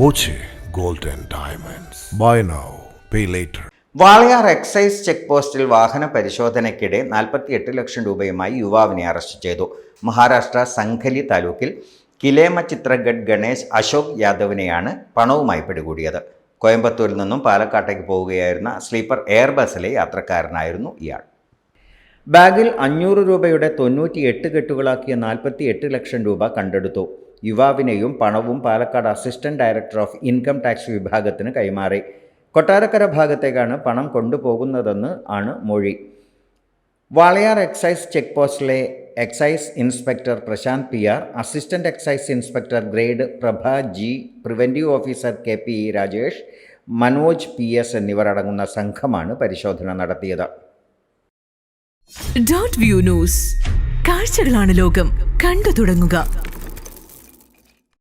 Boche gold and diamonds. Buy now pay later. Walayar excise check പോസ്റ്റിൽ വാഹന പരിശോധനയ്ക്കിടെ നാൽപ്പത്തിയെട്ട് ലക്ഷം രൂപയുമായി യുവാവിനെ അറസ്റ്റ് ചെയ്തു. മഹാരാഷ്ട്ര സംഖലി താലൂക്കിൽ കിലേമ ചിത്രഗഡ് ഗണേശ് അശോക് യാദവിനെയാണ് പണവുമായി പിടികൂടിയത്. കോയമ്പത്തൂരിൽ നിന്നും പാലക്കാട്ടേക്ക് പോവുകയായിരുന്ന സ്ലീപ്പർ എയർ ബസ്സിലെ യാത്രക്കാരനായിരുന്നു ഇയാൾ. ബാഗിൽ അഞ്ഞൂറ് രൂപയുടെ തൊണ്ണൂറ്റി എട്ട് കെട്ടുകളാക്കിയ നാൽപ്പത്തി എട്ട് ലക്ഷം രൂപ കണ്ടെടുത്തു. യുവാവിനെയും പണവും Palakkad assistant director of income tax വിഭാഗത്തിന് കൈമാറി. കൊട്ടാരക്കര ഭാഗത്തേക്കാണ് പണം കൊണ്ടുപോകുന്നതെന്ന് ആണ് മൊഴി. Walayar excise check പോസ്റ്റിലെ excise inspector Prashanth P R assistant excise inspector grade Prabha G preventive officer K P Rajesh Manoj P S എന്നിവർ അടങ്ങുന്ന സംഘമാണ് പരിശോധന നടത്തിയത്. View news. കാഴ്ചകളാണ് ലോകം. കണ്ടു തുടങ്ങുക.